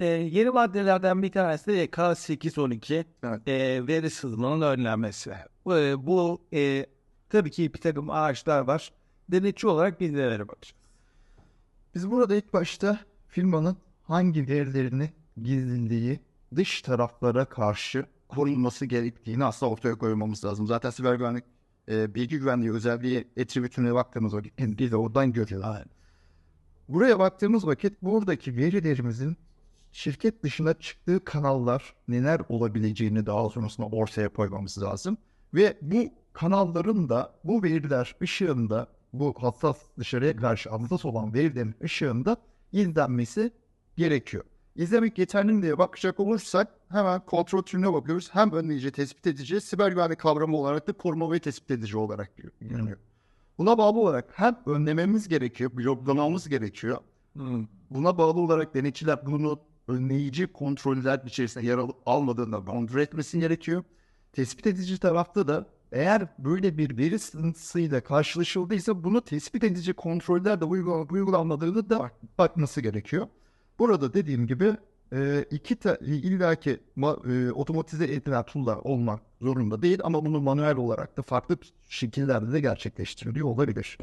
Ee, yeni maddelerden bir tanesi de K812 Evet. e, veri sızmanın önlenmesi. Bu, bu e, tabii ki bir takım ağaçlar var. Denetçi olarak biz nelere bakacağız? Biz burada ilk başta firmanın hangi verilerini gizliliği dış taraflara karşı korunması gerektiğini aslında ortaya koymamız lazım. Zaten siber güvenlik e, bilgi güvenliği özelliği attribütüne baktığımız vakit biz de oradan görüyoruz. Buraya baktığımız vakit buradaki verilerimizin şirket dışına çıktığı kanallar neler olabileceğini daha sonrasında ortaya koymamız lazım. Ve bu kanalların da bu veriler ışığında bu hassas dışarıya karşı hassas olan verilerin ışığında izlenmesi gerekiyor. İzlemek yeterli diye bakacak olursak hemen kontrol türüne bakıyoruz. Hem önleyici, tespit edici, siber güvenlik kavramı olarak da koruma ve tespit edici olarak görünüyor. Buna bağlı olarak hem önlememiz gerekiyor, bloklamamız gerekiyor. Buna bağlı olarak denetçiler bunu önleyici kontroller içerisinde yer alıp almadığında kontrol etmesi gerekiyor. Tespit edici tarafta da eğer böyle bir veri sıkıntısıyla karşılaşıldıysa bunu tespit edici kontroller de uygulan, uygulanmadığını da bakması gerekiyor. Burada dediğim gibi e, iki ta, illaki ma, e, otomatize edilen tool'lar olmak zorunda değil ama bunu manuel olarak da farklı şekillerde de gerçekleştiriliyor olabilir.